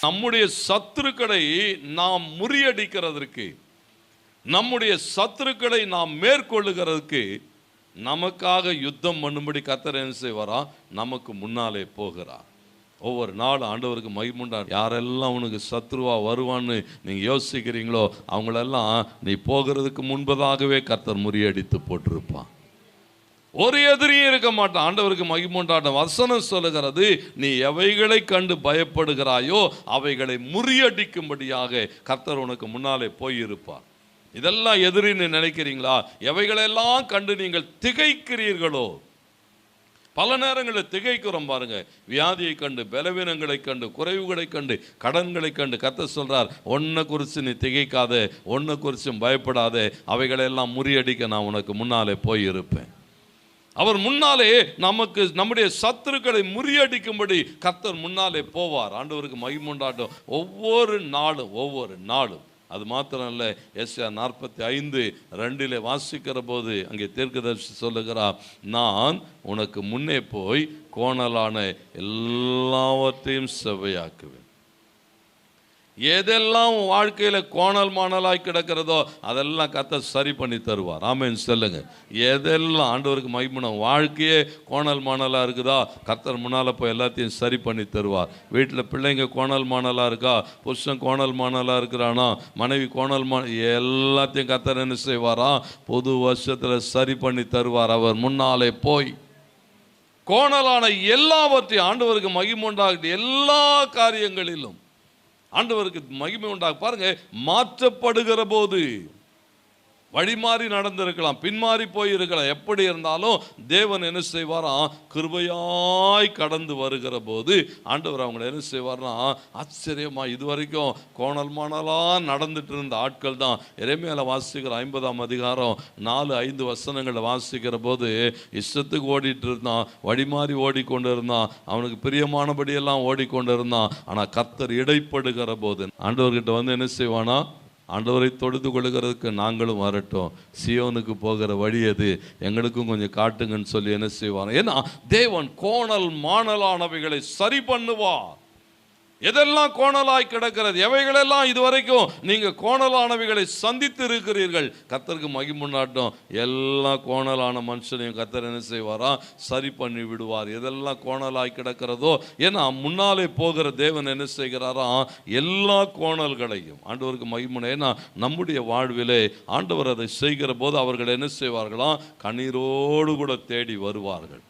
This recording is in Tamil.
நம்முடைய சத்துருக்களை நாம் முறியடிக்கிறதற்கு நம்முடைய சத்துருக்களை நாம் மேற்கொள்ளுகிறதுக்கு நமக்காக யுத்தம் பண்ணும்படி கத்தர் என்ன செய்வாரா? நமக்கு முன்னாலே போகிறார். ஒவ்வொரு நாளும் ஆண்டவருக்கு மகிமுண்டார் யாரெல்லாம் உனக்கு சத்ருவா வருவான்னு நீங்கள் யோசிக்கிறீங்களோ அவங்களெல்லாம் நீ போகிறதுக்கு முன்பதாகவே கர்த்தர் முறியடித்து போட்டிருப்பான். ஒரு எதிரியும் இருக்க மாட்டான். ஆண்டவருக்கு மகிமுண்டாட்டம் வசனம் சொல்லுகிறது நீ எவைகளை கண்டு பயப்படுகிறாயோ அவைகளை முறியடிக்கும்படியாக கர்த்தர் உனக்கு முன்னாலே போயிருப்பார். இதெல்லாம் எதிரின்னு நினைக்கிறீங்களா? எவைகளெல்லாம் கண்டு நீங்கள் திகைக்கிறீர்களோ? பல நேரங்களில் திகைக்கிறோம் பாருங்க. வியாதியை கண்டு பலவீனங்களை கண்டு குறைவுகளை கண்டு கடன்களை கண்டு கத்த சொல்றார் ஒன்றை குறித்து நீ திகைக்காத ஒன்றை குறிச்சும் பயப்படாத அவைகளெல்லாம் முறியடிக்க நான் உனக்கு முன்னாலே போயிருப்பேன். அவர் முன்னாலே நமக்கு நம்முடைய சத்துருக்களை முறியடிக்கும்படி கர்த்தர் முன்னாலே போவார். ஆண்டவருக்கு மகிமுண்டாட்டம் ஒவ்வொரு நாளும் ஒவ்வொரு நாளும். அது மாத்திரம் இல்லை எஸ்ஆ நாற்பத்தி ஐந்து ரெண்டிலே வாசிக்கிற போது அங்கே தீர்க்கதர்சி சொல்லுகிறார் நான் உனக்கு முன்னே போய் கோணலான எல்லாவற்றையும் செவ்வையாக்குவேன். எதெல்லாம் உன் கோணல் மாணலாய் கிடக்கிறதோ அதெல்லாம் கத்த சரி பண்ணி தருவார். ஆமேன்னு சொல்லுங்க. எதெல்லாம் ஆண்டவருக்கு மகிமனம் வாழ்க்கையே கோணல் மாணலாக இருக்குதா? கத்தர் முன்னால் போய் எல்லாத்தையும் சரி பண்ணி தருவார். வீட்டில் பிள்ளைங்க கோணல் மாணலாக இருக்கா? புருஷன் கோணல் மாணலாக இருக்கிறானா? மனைவி கோணல் மா எல்லாத்தையும் கத்தர் என்ன செய்வாரா? புது வருஷத்தில் சரி பண்ணி தருவார். அவர் முன்னாலே போய் கோணலான எல்லாவற்றையும் ஆண்டவருக்கு மகிமுண்டாகட்டும் எல்லா காரியங்களிலும். ஆண்டவருக்கு மகிமை உண்டாக பாருங்க. மாற்றப்படுகிற போது வழிமாறி நடந்திருக்கலாம் பின்மாறி போயிருக்கலாம். எப்படி இருந்தாலும் தேவன் என்ன செய்வாராம் கிருபையாய் கடந்து வருகிற போது ஆண்டவர் அவங்களை என்ன செய்வார்னா ஆச்சரியமா இது வரைக்கும் கோணல் மாணலாம் நடந்துட்டு இருந்த ஆட்கள் தான். இறைமையில வாசிக்கிற ஐம்பதாம் அதிகாரம் நாலு ஐந்து வசனங்களை வாசிக்கிற போது இஷ்டத்துக்கு ஓடிட்டு இருந்தான் வழி மாறி ஓடிக்கொண்டு இருந்தான் அவனுக்கு பிரியமானபடியெல்லாம் ஓடிக்கொண்டு இருந்தான் ஆனால் கர்த்தர் இடைப்படுகிற போது ஆண்டவர்கிட்ட வந்து என்ன செய்வானா? ஆண்டவரை தொழுது கொள்கிறதுக்கு நாங்களும் வரட்டும். சியோனுக்கு போகிற வழி அது எங்களுக்கும் கொஞ்சம் காட்டுங்கன்னு சொல்லி என்ன செய்வாங்க? ஏன்னா தேவன் கோணல் மாணலானவைகளை சரி பண்ணுவார். எதெல்லாம் கோணலாய் கிடக்கிறது? எவைகளெல்லாம் இதுவரைக்கும் நீங்கள் கோணலானவைகளை சந்தித்து இருக்கிறீர்கள் கத்தருக்கு மகிமுன்னாட்டம் எல்லா கோணலான மனுஷனையும் கத்தர் என்ன செய்வாராம் சரி பண்ணி விடுவார். எதெல்லாம் கோணலாய் கிடக்கிறதோ ஏன்னா முன்னாலே போகிற தேவன் என்ன செய்கிறாரா? எல்லா கோணல்களையும். ஆண்டவருக்கு மகிமுனை ஏன்னா நம்முடைய வாழ்விலே ஆண்டவர் அதை செய்கிற போது அவர்கள் என்ன செய்வார்களாம் கண்ணீரோடு கூட தேடி வருவார்கள்.